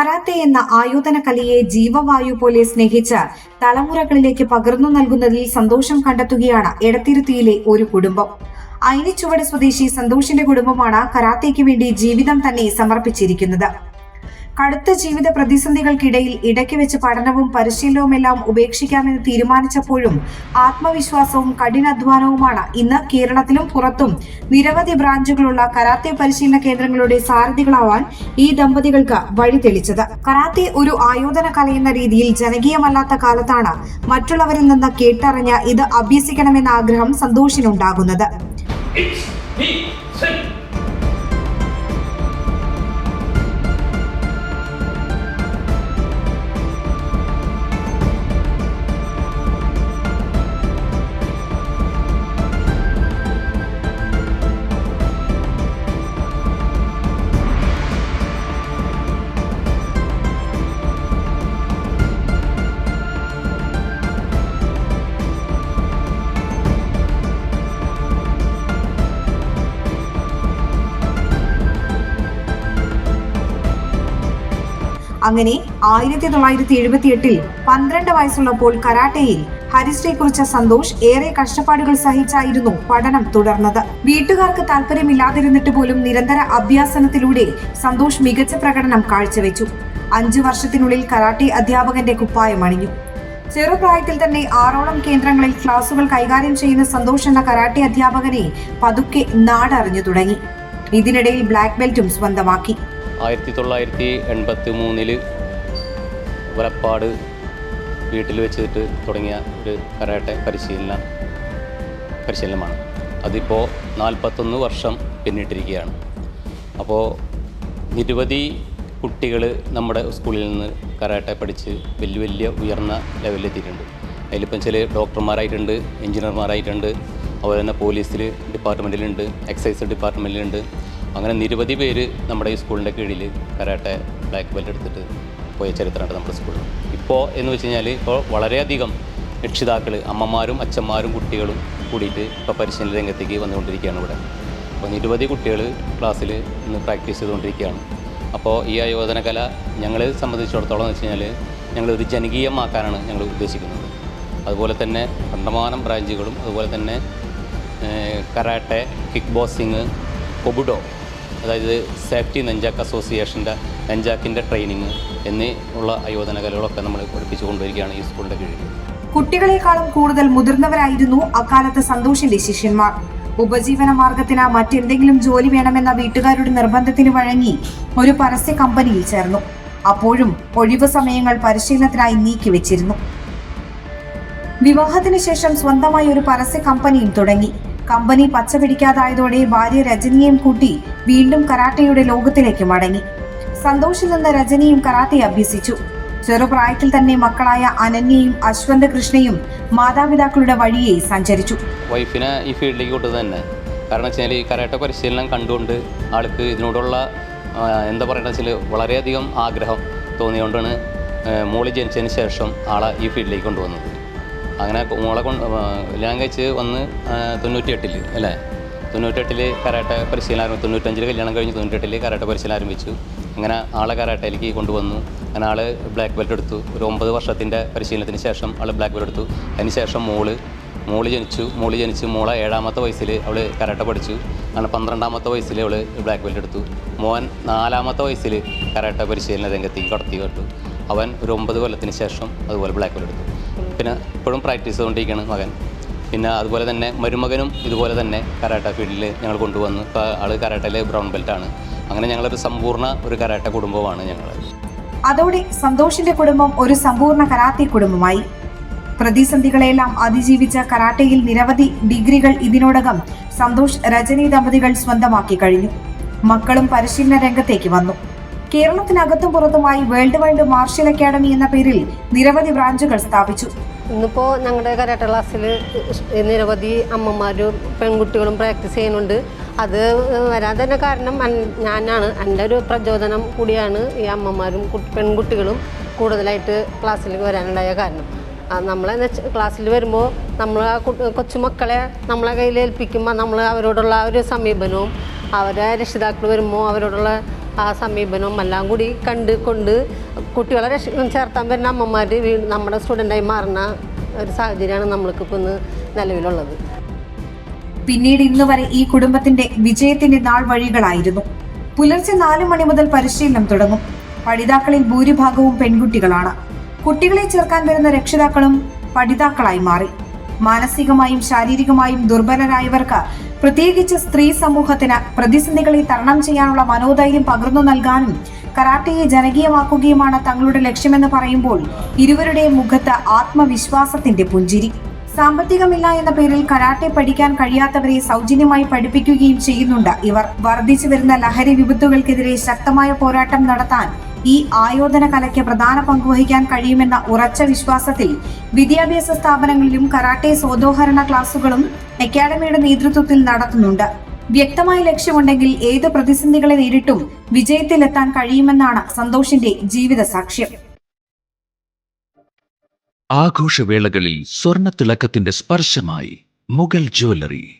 Karate എന്ന ആയോധന കലയെ ജീവവായു പോലെ സ്നേഹിച്ച് തലമുറകളിലേക്ക് പകർന്നു നൽകുന്നതിൽ സന്തോഷം കണ്ടെത്തുകയാണ് എടത്തിരുത്തിയിലെ ഒരു കുടുംബം. അയിനിച്ചുവട് സ്വദേശി സന്തോഷിന്റെ കുടുംബമാണ് കരാത്തേക്ക് വേണ്ടി ജീവിതം തന്നെ സമർപ്പിച്ചിരിക്കുന്നത്. കടുത്ത ജീവിത പ്രതിസന്ധികൾക്കിടയിൽ ഇടയ്ക്ക് വെച്ച് പഠനവും പരിശീലനവുമെല്ലാം ഉപേക്ഷിക്കാമെന്ന് തീരുമാനിച്ചപ്പോഴും ആത്മവിശ്വാസവും കഠിനാധ്വാനവുമാണ് ഇന്ന് കേരളത്തിലും പുറത്തും. നിരവധി ബ്രാഞ്ചുകളുള്ള കരാത്തെ പരിശീലന കേന്ദ്രങ്ങളുടെ സാരഥികളാവാൻ ഈ ദമ്പതികൾക്ക് വഴി തെളിച്ചത്. കരാത്തെ ഒരു ആയോധന കലയെന്ന രീതിയിൽ ജനകീയമല്ലാത്ത കാലത്താണ് മറ്റുള്ളവരിൽ നിന്ന് കേട്ടറിഞ്ഞ ഇത് അഭ്യസിക്കണമെന്ന ആഗ്രഹം സന്തോഷിനുണ്ടാകുന്നത്. അങ്ങനെ ആയിരത്തി തൊള്ളായിരത്തി എഴുപത്തി എട്ടിൽ പന്ത്രണ്ട് വയസ്സുള്ളപ്പോൾ കരാട്ടയിൽ ഹരിശ്രീ കുറിച്ച സന്തോഷ് ഏറെ കഷ്ടപ്പാടുകൾ സഹിച്ചായിരുന്നു പഠനം തുടർന്നത്. വീട്ടുകാർക്ക് താല്പര്യമില്ലാതിരുന്നിട്ട് പോലും നിരന്തര അഭ്യാസനത്തിലൂടെ സന്തോഷ് മികച്ച പ്രകടനം കാഴ്ചവെച്ചു. അഞ്ചു വർഷത്തിനുള്ളിൽ കരാട്ടെ അധ്യാപകന്റെ കുപ്പായം അണിഞ്ഞു. ചെറുപ്രായത്തിൽ തന്നെ ആറോളം കേന്ദ്രങ്ങളിൽ ക്ലാസുകൾ കൈകാര്യം ചെയ്യുന്ന സന്തോഷ് എന്ന കരാട്ടെ അധ്യാപകനെ പതുക്കെ നാടറിഞ്ഞു തുടങ്ങി. ഇതിനിടയിൽ ബ്ലാക്ക് ബെൽറ്റും സ്വന്തമാക്കി. ആയിരത്തി തൊള്ളായിരത്തി എൺപത്തി മൂന്നിൽ വലപ്പാട് വീട്ടിൽ വെച്ചിട്ട് തുടങ്ങിയ ഒരു കരാട്ടെ പരിശീലന പരിശീലനമാണ്. അതിപ്പോൾ നാൽപ്പത്തൊന്ന് വർഷം പിന്നിട്ടിരിക്കുകയാണ്. അപ്പോൾ നിരവധി കുട്ടികൾ നമ്മുടെ സ്കൂളിൽ നിന്ന് കരാട്ടെ പഠിച്ച് വലിയ വലിയ ഉയർന്ന ലെവലിലെത്തിയിട്ടുണ്ട്. അതിലിപ്പം ചില ഡോക്ടർമാരായിട്ടുണ്ട് എഞ്ചിനീയർമാരായിട്ടുണ്ട് അതുപോലെ തന്നെ പോലീസിൽ ഡിപ്പാർട്ട്മെന്റിലുണ്ട് എക്സൈസ് ഡിപ്പാർട്ട്മെന്റിലുണ്ട് അങ്ങനെ നിരവധി പേര് നമ്മുടെ ഈ സ്കൂളിന്റെ കീഴിൽ കരാട്ടെ ബ്ലാക്ക് ബെൽറ്റ് എടുത്തിട്ട് പോയ ചരിത്രമുണ്ട് നമ്മുടെ സ്കൂളിൽ ഇപ്പോൾ എന്ന് വെച്ച് കഴിഞ്ഞാൽ ഇപ്പോൾ വളരെയധികം രക്ഷിതാക്കൾ അമ്മമാരും അച്ഛന്മാരും കുട്ടികളും കൂടിയിട്ട് ഇപ്പോൾ പരിശീലന രംഗത്തേക്ക് വന്നുകൊണ്ടിരിക്കുകയാണ് ഇവിടെ. അപ്പോൾ നിരവധി കുട്ടികൾ ക്ലാസ്സിൽ ഇന്ന് പ്രാക്ടീസ് ചെയ്തുകൊണ്ടിരിക്കുകയാണ്. അപ്പോൾ ഈ ആയോധന കല ഞങ്ങളെ സംബന്ധിച്ചിടത്തോളം എന്ന് വെച്ച് കഴിഞ്ഞാൽ ഞങ്ങളൊരു ജനകീയമാക്കാനാണ് ഞങ്ങൾ ഉദ്ദേശിക്കുന്നത്. അതുപോലെ തന്നെ കണ്ടമാനം ബ്രാഞ്ചുകളും അതുപോലെ തന്നെ കരാട്ടെ കിക്ക് ബോക്സിങ് കൊബുഡോ അതായത് സേഫ്റ്റി നെഞ്ചാക്ക് അസോസിയേഷന്റെ നെഞ്ചാക്കിന്റെ ട്രെയിനിങ് എന്നീ ഉള്ള ആയോധന കലകളൊക്കെ നമ്മൾ പഠിപ്പിച്ചു കൊണ്ടുവരികയാണ് ഈ സ്കൂളിന്റെ കീഴിൽ. കുട്ടികളെക്കാളും കൂടുതൽ മുതിർന്നവരായിരുന്നു അക്കാലത്ത് സന്തോഷിന്റെ ശിഷ്യന്മാർ. ഉപജീവന മാർഗത്തിന് മറ്റെന്തെങ്കിലും ജോലി വേണമെന്ന വീട്ടുകാരുടെ നിർബന്ധത്തിന് വഴങ്ങി ഒരു പരസ്യ കമ്പനിയിൽ ചേർന്നു. അപ്പോഴും ഒഴിവു സമയങ്ങൾ പരിശീലനത്തിനായി നീക്കിവെച്ചിരുന്നു വിവാഹത്തിന് ശേഷം സ്വന്തമായി ഒരു പരസ്യ കമ്പനിയും തുടങ്ങി. കമ്പനി പച്ചപിടിക്കാതായതോടെ ഭാര്യ രജനിയെയും കൂട്ടി വീണ്ടും കരാട്ടയുടെ ലോകത്തിലേക്ക് മടങ്ങി. സന്തോഷിൽ നിന്ന് രജനിയും കരാട്ടെ അഭ്യസിച്ചു. ചെറുപ്രായത്തിൽ തന്നെ മക്കളായ അനന്യയും അശ്വന്ത് കൃഷ്ണയും മാതാപിതാക്കളുടെ വഴിയെ സഞ്ചരിച്ചു. വൈഫിനെ ഈ ഫീൽഡിലേക്ക് കൊണ്ടു തന്നെ. കാരണം വെച്ചാൽ ഈ കരാട്ട പരിശീലനം കണ്ടുകൊണ്ട് ആൾക്ക് ഇതിനോടുള്ള എന്താ പറയുക വെച്ചാൽ വളരെയധികം ആഗ്രഹം തോന്നിയുകൊണ്ടാണ് മോളി മോൾ ജനിച്ചതിന് ശേഷം ആളെ ഈ ഫീൽഡിലേക്ക് കൊണ്ടുവന്നത്. അങ്ങനെ മോളെ കൊണ്ട് കല്യാണം കഴിച്ച് വന്ന് തൊണ്ണൂറ്റിയെട്ടിൽ അല്ലേ? തൊണ്ണൂറ്റെട്ടിൽ കരാട്ട പരിശീലനം ആരംഭിച്ചു തൊണ്ണൂറ്റഞ്ചിൽ കല്യാണം കഴിഞ്ഞ് തൊണ്ണൂറ്റെട്ടിൽ കരാട്ട പരിശീലനം ആരംഭിച്ചു. അങ്ങനെ ആളെ കരാട്ടയിലേക്ക് കൊണ്ടുവന്നു. അങ്ങനെ ആൾ ബ്ലാക്ക് ബെൽറ്റ് എടുത്തു. ഒരു ഒമ്പത് വർഷത്തിന്റെ പരിശീലനത്തിന് ശേഷം ആൾ ബ്ലാക്ക് ബെൽറ്റ് എടുത്തു. അതിന് ശേഷം മോൾ മോൾ ജനിച്ചു. മോൾ ജനിച്ച് മോളെ ഏഴാമത്തെ വയസ്സിൽ അവൾ കരാട്ട പഠിച്ചു. അങ്ങനെ പന്ത്രണ്ടാമത്തെ വയസ്സിൽ അവൾ ബ്ലാക്ക് ബെൽറ്റ് എടുത്തു. മോൻ നാലാമത്തെ വയസ്സിൽ കരാട്ട പരിശീലന രംഗത്തേക്ക് കടത്തി കേട്ടു അവൻ ഒരു ഒമ്പത് കൊല്ലത്തിന് ശേഷം അതുപോലെ ബ്ലാക്ക് ബെൽറ്റ് എടുത്തു. പിന്നെ ഇപ്പോഴും പ്രാക്ടീസ് ചെയ്തുകൊണ്ടിരിക്കുകയാണ് മകൻ. പിന്നെ അതുപോലെ തന്നെ മരുമകനും ഇതുപോലെ തന്നെ കരാട്ട ഫീൽഡിൽ ഞങ്ങൾ കൊണ്ടുവന്നു. ഇപ്പോൾ ആൾ കരാട്ടയിലെ ബ്രൗൺ ബെൽറ്റാണ് അങ്ങനെ ഞങ്ങളൊരു സമ്പൂർണ ഒരു കരാട്ട കുടുംബമാണ് ഞങ്ങൾ അതോടെ സന്തോഷിന്റെ കുടുംബം ഒരു സമ്പൂർണ കരാത്തി കുടുംബമായി. പ്രതിസന്ധികളെല്ലാം അതിജീവിച്ച കരാട്ടയിൽ നിരവധി ഡിഗ്രികൾ ഇതിനോടകം സന്തോഷ് രജനി ദമ്പതികൾ സ്വന്തമാക്കി കഴിഞ്ഞു. മക്കളും പരിശീലന രംഗത്തേക്ക് വന്നു. കേരളത്തിനകത്തും പുറത്തുമായി വേൾഡ് വൈഡ് മാർഷ്യൽ അക്കാദമി എന്ന പേരിൽ നിരവധി ബ്രാഞ്ചുകൾ സ്ഥാപിച്ചു. ഇന്നിപ്പോൾ ഞങ്ങളുടെ കരാട്ട ക്ലാസ്സിൽ നിരവധി അമ്മമാരും പെൺകുട്ടികളും പ്രാക്ടീസ് ചെയ്യുന്നുണ്ട്. അത് വരാൻ തന്നെ കാരണം ഞാനാണ്. എന്റെ ഒരു പ്രചോദനം കൂടിയാണ് ഈ അമ്മമാരും കുട്ടി- പെൺകുട്ടികളും കൂടുതലായിട്ട് ക്ലാസ്സിലേക്ക് വരാനുണ്ടായ കാരണം. നമ്മളെന്ന് നമ്മളെ ക്ലാസ്സിൽ വരുമ്പോൾ നമ്മൾ ആ കൊച്ചുമക്കളെ നമ്മളെ കയ്യിൽ ഏൽപ്പിക്കുമ്പോൾ നമ്മൾ അവരോടുള്ള ഒരു സമീപനവും അവരെ രക്ഷിതാക്കൾ വരുമ്പോൾ അവരോടുള്ള ആ സമീപനവും എല്ലാം കൂടി കണ്ട് കൊണ്ട് കുട്ടികളെ രക്ഷ ചേർത്താൻ വരുന്ന അമ്മമാർ നമ്മുടെ സ്റ്റുഡന്റായി മാറുന്ന ഒരു സാഹചര്യമാണ് നമ്മൾക്ക് ഇപ്പോൾ ഇന്ന് നിലവിലുള്ളത്. പിന്നീട് ഇന്ന് വരെ ഈ കുടുംബത്തിന്റെ വിജയത്തിന്റെ നാൾ വഴികളായിരുന്നു. പുലർച്ചെ നാലു മണി മുതൽ പരിശീലനം തുടങ്ങും. പഠിതാക്കളിൽ ഭൂരിഭാഗവും പെൺകുട്ടികളാണ്. കുട്ടികളെ ചേർക്കാൻ വരുന്ന രക്ഷിതാക്കളും പഠിതാക്കളായി മാറി. മാനസികമായും ശാരീരികമായും ദുർബലരായവർക്ക് പ്രത്യേകിച്ച് സ്ത്രീ സമൂഹത്തിന് പ്രതിസന്ധികളെ തരണം ചെയ്യാനുള്ള മനോധൈര്യം പകർന്നു നൽകാനും കരാട്ടയെ ജനകീയമാക്കുകയുമാണ് തങ്ങളുടെ ലക്ഷ്യമെന്ന് പറയുമ്പോൾ ഇരുവരുടെയും മുഖത്ത് ആത്മവിശ്വാസത്തിന്റെ പുഞ്ചിരി. സാമ്പത്തികമില്ല എന്ന പേരിൽ കരാട്ടെ പഠിക്കാൻ കഴിയാത്തവരെ സൗജന്യമായി പഠിപ്പിക്കുകയും ചെയ്യുന്നുണ്ട് ഇവർ. വർദ്ധിച്ചു വരുന്ന ലഹരി വിപത്തുകൾക്കെതിരെ ശക്തമായ പോരാട്ടം നടത്താൻ ഈ ആയോധന കലയ്ക്ക് പ്രധാന പങ്കുവഹിക്കാൻ കഴിയുമെന്ന ഉറച്ച വിശ്വാസത്തിൽ വിദ്യാഭ്യാസ സ്ഥാപനങ്ങളിലും കരാട്ടെ സ്വതോഹരണ ക്ലാസുകളും അക്കാദമിയുടെ നേതൃത്വത്തിൽ നടത്തുന്നുണ്ട്. വ്യക്തമായ ലക്ഷ്യമുണ്ടെങ്കിൽ ഏത് പ്രതിസന്ധികളെ നേരിട്ടും വിജയത്തിലെത്താൻ കഴിയുമെന്നാണ് സന്തോഷിന്റെ ജീവിത സാക്ഷ്യം. ആഘോഷവേളകളിൽ സ്വർണ തിളക്കത്തിന്റെ സ്പർശമായി മുഗൾ ജ്വല്ലറി.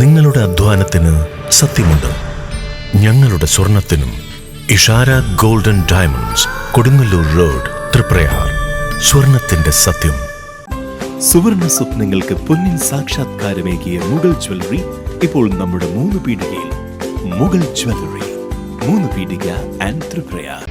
നിങ്ങളുടെ അധ്വാനത്തിന് സത്യമുണ്ട്. ഞങ്ങളുടെ സ്വർണത്തിനും Ishara golden diamonds Kodungallur road Triprayar സ്വർണത്തിന്റെ സത്യം. സുവർണ സ്വപ്നങ്ങൾക്ക് പൊന്നിൻ സാക്ഷാത്കാരമേകിയ മുഗൾ ജ്വല്ലറി ഇപ്പോൾ നമ്മുടെ മൂന്ന് പീടികയിൽ. മുഗൾ ജ്വല്ലറി മൂന്ന് പീടിക ആൻഡ് ത്രിപ്രയാർ